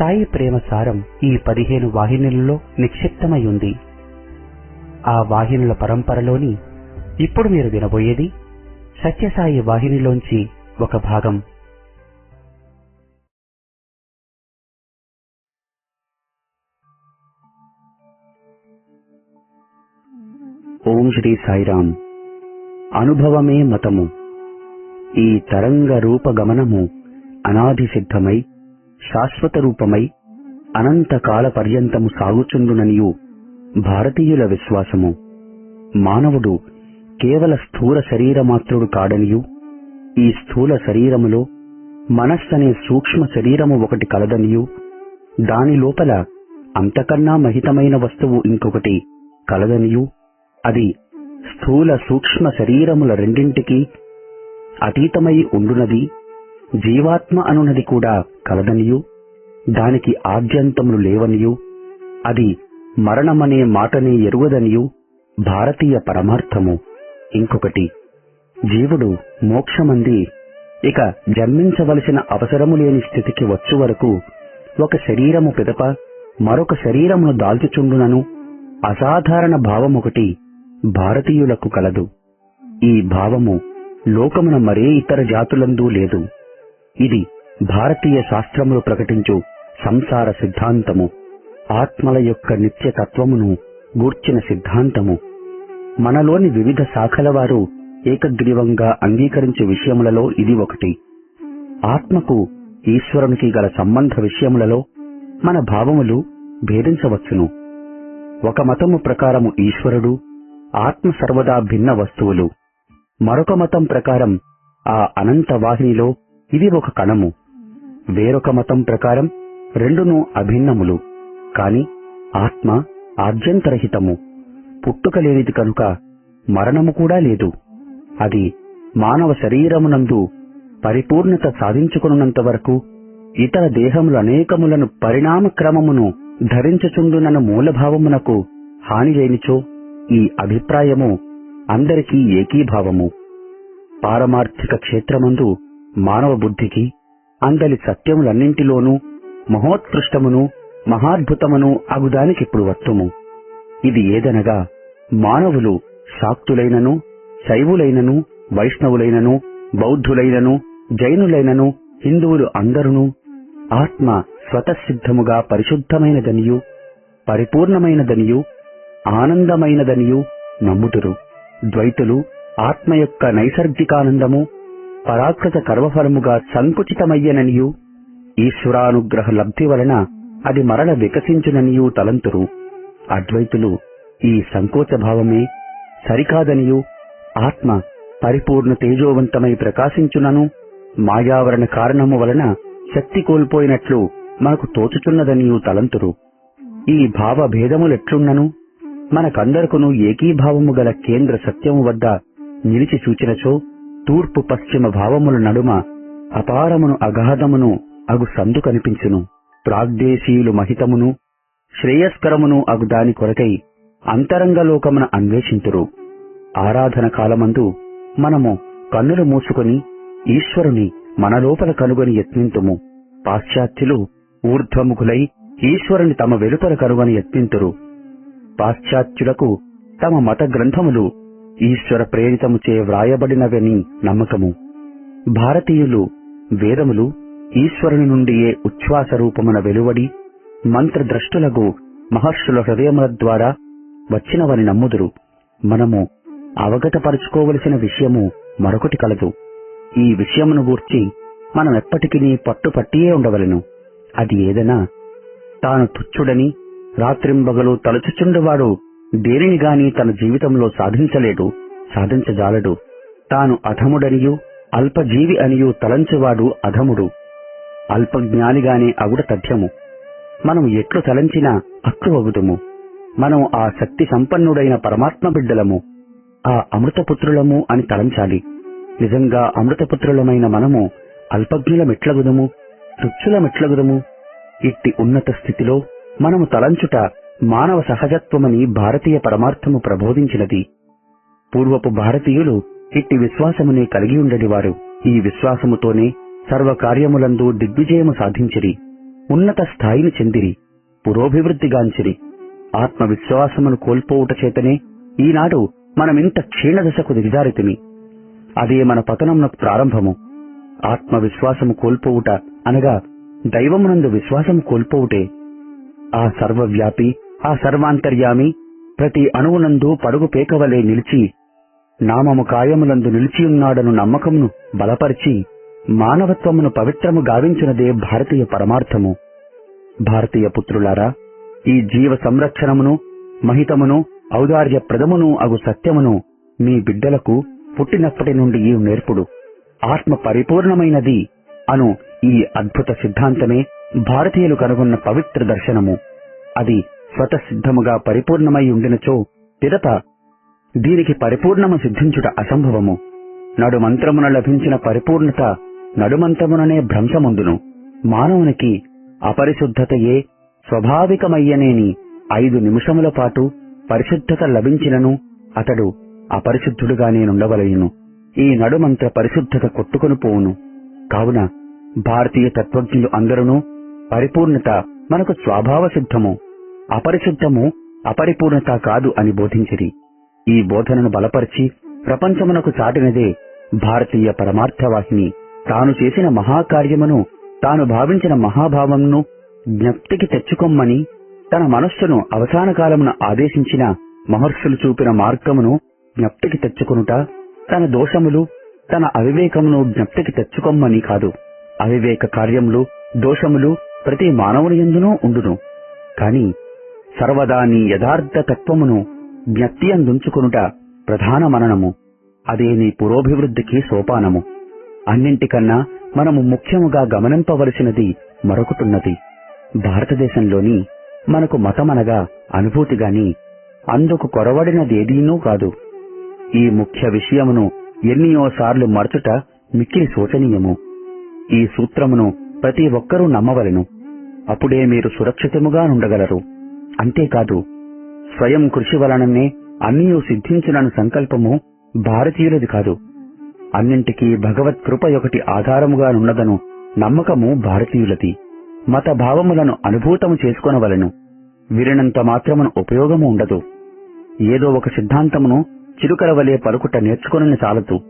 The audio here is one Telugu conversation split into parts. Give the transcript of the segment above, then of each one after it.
సాయి ప్రేమ సారం ఈ పదిహేను వాహినులలో నిక్షిప్తమై ఉంది ఆ వాహినుల పరంపరలోని ఇప్పుడు మీరు వినబోయేది సత్యసాయి వాహినిలోంచి ఒక భాగం. ఓం శ్రీ సాయిరాం. అనుభవమే మతము. ఈ తరంగ రూప గమనము అనాది సిద్ధమై శాశ్వత రూపమై అనంతకాల పర్యంతము సాగుచుండుననియు భారతీయుల విశ్వాసము. మానవుడు కేవల స్థూల శరీరమాత్రుడు కాడనియు. ఈ స్థూల శరీరములో మనస్సనే సూక్ష్మ శరీరము ఒకటి కలదనియు. దాని లోపల అంతకన్నా మహితమైన వస్తువు ఇంకొకటి కలదనియు. అది స్థూల సూక్ష్మ శరీరముల రెండింటికి అతీతమై ఉండునది. జీవాత్మ అనునది కూడా కలదనియు దానికి ఆద్యంతములు లేవనియు అది మరణమనే మాటనే ఎరుగదనియు భారతీయ పరమార్థము. ఇంకొకటి జీవుడు మోక్షమంది ఇక జన్మించవలసిన అవసరము లేని స్థితికి వచ్చు వరకు ఒక శరీరము పిదప మరొక శరీరమును దాల్చుచుండునను అసాధారణ భావమొకటి భారతీయులకు కలదు. ఈ భావము లోకమున మరే ఇతర జాతులందు లేదు. ఇది భారతీయ శాస్త్రములు ప్రకటించు సంసార సిద్ధాంతము. ఆత్మల యొక్క నిత్య తత్వమును గూర్చిన సిద్ధాంతము. మనలోని వివిధ శాఖల వారు ఏకగ్రీవంగా అంగీకరించే విషయములలో ఇది ఒకటి. ఆత్మకు ఈశ్వరునికి గల సంబంధ విషయములలో మన భావములు భేదించవచ్చును. ఒక మతము ప్రకారము ఈశ్వరుడు ఆత్మ సర్వదా భిన్న వస్తువులు. మరొక మతం ప్రకారం ఆ అనంత వాహినిలో ఇది ఒక కణము. వేరొక మతం ప్రకారం రెండును అభిన్నములు. కాని ఆత్మ ఆద్యంతరహితము పుట్టుక లేనిది కనుక మరణము కూడా లేదు. అది మానవ శరీరమునందు పరిపూర్ణత సాధించుకున్నంత వరకు ఇతర దేహములు అనేకములను పరిణామ క్రమమును ధరించుచుండునన్న మూలభావమునకు హాని లేనిచో ఈ అభిప్రాయము అందరికీ ఏకీభావము. పారమార్థిక క్షేత్రమందు మానవ బుద్ధికి అందలి సత్యములన్నింటిలోనూ మహోత్కృష్టమును మహాద్భుతమును అగుదానికిప్పుడు వత్తుము ఇది ఏదనగా మానవులు శాక్తులైనను శైవులైనను వైష్ణవులైనను బౌద్ధులైనను జైనులైనను హిందువులు అందరును ఆత్మ స్వతసిద్ధముగా పరిశుద్ధమైనదనియు పరిపూర్ణమైనదనియు ఆనందమైనదనియు నమ్ముతురు ద్వైతులు ఆత్మ యొక్క నైసర్గికానందము పరాకృత కర్మఫలముగా సంకుచితమయ్యననియు ఈశ్వరానుగ్రహ లబ్ధి వలన అది మరల వికసించుననియు తలంతురు. అద్వైతులు ఈ సంకోచ భావమే సరికాదనియు. ఆత్మ పరిపూర్ణ తేజోవంతమై ప్రకాశించునను. మాయావరణ కారణము వలన శక్తి కోల్పోయినట్లు మనకు తోచుచున్నదనియు తలంతురు. ఈ భావ భేదములెట్లున్నను మనకందరకును ఏకీభావము గల కేంద్ర సత్యము వద్ద నిలిచి చూచినచో తూర్పు పశ్చిమ భావముల నడుమ అపారమును అగాధమును అగు సందు కనిపించును. ప్రాగ్దేశీయులు మహితమును శ్రేయస్కరమును అగు దాని కొరకై అంతరంగలోకమున అన్వేషింతురు. ఆరాధన కాలమందు మనము కన్నులు మూసుకొని ఈశ్వరుని మనలోపల కనుగొని యత్నింతుము. పాశ్చాత్యులు ఊర్ధ్వముఖులై ఈశ్వరుని తమ వెలుపల కనుగొని యత్నింతురు. పాశ్చాత్యులకు తమ మత గ్రంథములు ఈశ్వర ప్రేరితముచే వ్రాయబడినవని నమ్మకము. భారతీయులు వేదములు ఈశ్వరుని నుండియే ఉచ్ఛ్వాస రూపమున వెలువడి మంత్రద్రష్టులకు మహర్షుల హృదయముల ద్వారా వచ్చినవని నమ్ముదురు. మనము అవగతపరుచుకోవలసిన విషయము మరొకటి కలదు. ఈ విషయమును గూర్చి మనమెప్పటికీ పట్టుపట్టియే ఉండవలెను. అది ఏదైనా తాను తుచ్చుడని రాత్రింబగలు తలుచుచుండువాడు దేనిని గాని తన జీవితంలో సాధించలేడు సాధించజాలడు. తాను అధముడనియు అల్పజీవి అనియు తలంచువాడు అధముడు. అల్పజ్ఞానిగానే అగుడ తథ్యము. మనం ఎట్లు తలంచినా అట్లు అగుదుము. మనం ఆ శక్తి సంపన్నుడైన పరమాత్మ బిడ్డలము. ఆ అమృతపుత్రులము అని తలంచాలి. నిజంగా అమృతపుత్రులమైన మనము అల్పజ్ఞులమెట్లగుదము తుచ్చులమెట్లగుదము ఇట్టి ఉన్నత స్థితిలో మనము తలంచుట మానవ సహజత్వమని భారతీయ పరమార్థము ప్రబోధించినది. పూర్వపు భారతీయులు ఇట్టి విశ్వాసమునే కలిగి ఉండేవారు ఈ విశ్వాసముతోనే సర్వకార్యములందు దిగ్విజయము సాధించిరి. ఉన్నత స్థాయిని చెందిరి. పురోభివృద్ధిగాంచిరి. ఆత్మవిశ్వాసమును కోల్పోవుట చేతనే ఈనాడు మనమింత క్షీణదశకు దిగజారితిమి. అదే మన పతనమునకు ప్రారంభము. ఆత్మవిశ్వాసము కోల్పోవుట అనగా దైవమునందు విశ్వాసము కోల్పోవుటే. ఆ సర్వవ్యాపి ఆ సర్వాంతర్యామి ప్రతి అణువునందు పడుగు పేకవలే నిలిచి నామము కాయములందు నిలిచియున్నాడను నమ్మకమును బలపరిచి మానవత్వమును పవిత్రము గావించినదే భారతీయ పరమార్థము. భారతీయ పుత్రులారా ఈ జీవ సంరక్షణమును మహితమును ఔదార్యప్రదమును అగు సత్యమును మీ బిడ్డలకు పుట్టినప్పటి నుండి ఈ నేర్పుడు. ఆత్మ పరిపూర్ణమైనది అను ఈ అద్భుత సిద్ధాంతమే భారతీయులు కనుగొన్న పవిత్ర దర్శనము. అది స్వతసిద్ధముగా పరిపూర్ణమై ఉండినచో పిదప దీనికి పరిపూర్ణము సిద్ధించుట అసంభవము. నడుమంత్రమున లభించిన పరిపూర్ణత నడుమంత్రముననే భ్రంశముందును. మానవునికి అపరిశుద్ధతయే స్వాభావికమయ్యనేని ఐదు నిమిషముల పాటు పరిశుద్ధత లభించినను అతడు అపరిశుద్ధుడుగా నేనుండవలయును. ఈ నడుమంత్ర పరిశుద్ధత కొట్టుకొని పోవును. కావున భారతీయ తత్వజ్ఞులు అందరూ పరిపూర్ణత మనకు స్వభావ సిద్ధము అపరిశుద్ధము అపరిపూర్ణత కాదు అని బోధించిరి. ఈ బోధనను బలపరిచి ప్రపంచమునకు చాటినదే భారతీయ పరమార్థవాహిని. తాను చేసిన మహాకార్యమును తాను భావించిన మహాభావంను జ్ఞప్తికి తెచ్చుకొమ్మని తన మనస్సును అవసాన కాలమున ఆదేశించిన మహర్షులు చూపిన మార్గమును జ్ఞప్తికి తెచ్చుకొనుట తన దోషములు తన అవివేకమును జ్ఞప్తికి తెచ్చుకొమ్మని కాదు. అవివేక కార్యములు దోషములు ప్రతి మానవుని ఎందునూ ఉండును. కాని సర్వదా నీ యథార్థ తత్వమును జ్ఞప్తి అందుంచుకొనుట ప్రధాన మననము అదే నీ పురోభివృద్ధికి సోపానము. అన్నింటికన్నా మనము ముఖ్యముగా గమనింపవలసినది మరొకటున్నది. భారతదేశంలోని మనకు మతమనగా అనుభూతిగాని అందుకు కొరవడినదేదీనూ కాదు. ఈ ముఖ్య విషయమును ఎన్నియోసార్లు మరచుట మిక్కిలి శోచనీయము. ఈ సూత్రమును ప్రతి ఒక్కరూ నమ్మవలెను. అప్పుడే మీరు సురక్షితముగా నుండగలరు. అంతేకాదు స్వయం కృషి వలననే అన్నీ సిద్ధించునను సంకల్పము భారతీయులది కాదు. అన్నింటికీ భగవత్ కృప ఒకటి ఆధారముగానున్నదను నమ్మకము భారతీయులది. మత భావములను అనుభూతము చేసుకొనవలెను. విరినంత మాత్రమును ఉపయోగము ఉండదు. ఏదో ఒక సిద్ధాంతమును చిరుకల వలె పలుకుట నేర్చుకొనని చాలదు.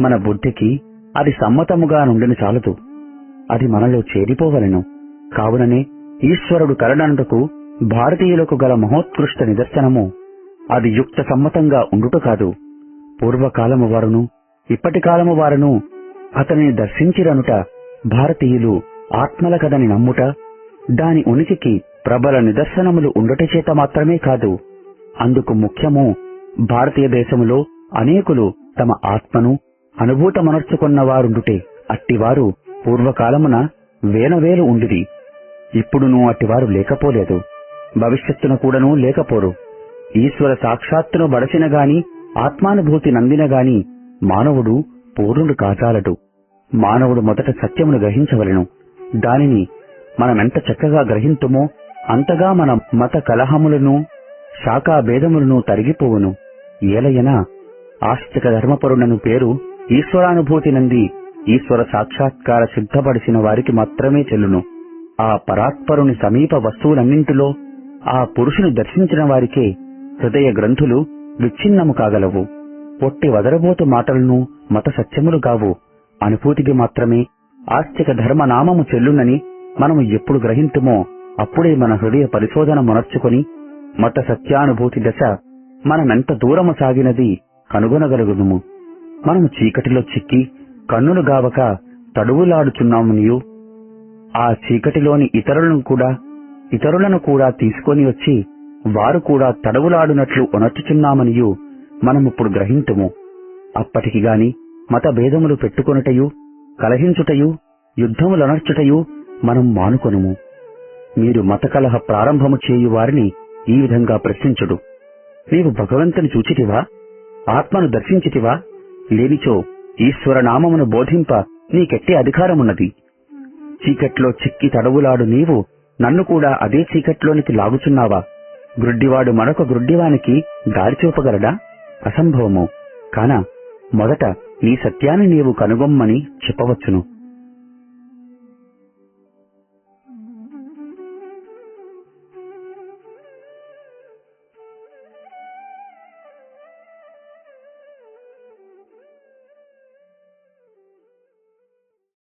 మన బుద్ధికి అది సమ్మతముగా నుండిని చాలదు. అది మనలో చేరిపోవలెను. కావుననే ఈశ్వరుడు కరణనుటకు భారతీయులకు గల మహోత్కృష్ట నిదర్శనము అది యుక్త సమ్మతంగా ఉండుట కాదు. పూర్వకాలము వారును ఇప్పటి కాలము వారును అతనిని దర్శించిరనుట భారతీయులు ఆత్మల కదని నమ్ముట దాని ఉనికికి ప్రబల నిదర్శనములు ఉండటచేత మాత్రమే కాదు. అందుకు ముఖ్యము భారతీయ దేశములో అనేకులు తమ ఆత్మను అనుభూతమనర్చుకున్నవారుండుటే అట్టివారు పూర్వకాలమున వేనవేలు ఉండిది ఇప్పుడును అట్టివారు లేకపోలేదు. భవిష్యత్తున కూడాను లేకపోరు. ఈశ్వర సాక్షాత్తును బడసిన గాని ఆత్మానుభూతి నందిన గాని మానవుడు పూర్ణుడు కాచాలడు మానవుడు మొదట సత్యమును గ్రహించవలెను. దానిని మనమెంత చక్కగా గ్రహింతుమో అంతగా మన మత కలహములను శాఖాభేదములను తరిగిపోవును. ఏలయనా ఆస్తిక ధర్మపరునను పేరు ఈశ్వరానుభూతి నంది ఈశ్వర సాక్షాత్కార సిద్ధపడిసిన వారికి మాత్రమే చెల్లును. ఆ పరాత్పరుని సమీప వస్తువులన్నింటిలో ఆ పురుషుని దర్శించిన వారికే హృదయ గ్రంథులు విచ్ఛిన్నము కాగలవు. పొట్టి వదరబోతు మాటలను మత సత్యములు కావు అనుభూతికి మాత్రమే ఆస్తిక ధర్మనామము చెల్లునని మనము ఎప్పుడు గ్రహింతుమో అప్పుడే మన హృదయ పరిశోధన మొనర్చుకొని మత సత్యానుభూతి దశ మనమెంత దూరము సాగినది కనుగొనగలుగుదుము. మనము చీకటిలో చిక్కి కన్నులు గావక తడువులాడుచున్నామునియు. ఆ చీకటిలోని ఇతరులను కూడా ఇతరులను కూడా తీసుకొని వచ్చి వారు కూడా తడవులాడునట్లు ఉనర్చుచున్నామనియు మనమిప్పుడు గ్రహింతుము. అప్పటికి గాని మత భేదములు పెట్టుకొనుటయు కలహించుటయు యుద్ధములనర్చుటయు మనం మానుకొనుము. మీరు మత కలహ ప్రారంభము చేయు వారిని ఈ విధంగా ప్రశ్నించుడు. నీవు భగవంతుని చూచితివా? ఆత్మను దర్శించితివా? లేనిచో ఈశ్వర నామమును బోధింప నీకెట్టి అధికారమున్నది. చీకట్లో చిక్కి తడవులాడు నీవు నన్ను కూడా అదే చీకట్లోనికి లాగుచున్నావా? గ్రుడ్డివాడు మరొక గ్రుడ్డివానికి దారి చూపగలడా? అసంభవము. కాన మొదట నీ సత్యాన్ని నీవు కనుగొమ్మని చెప్పవచ్చును.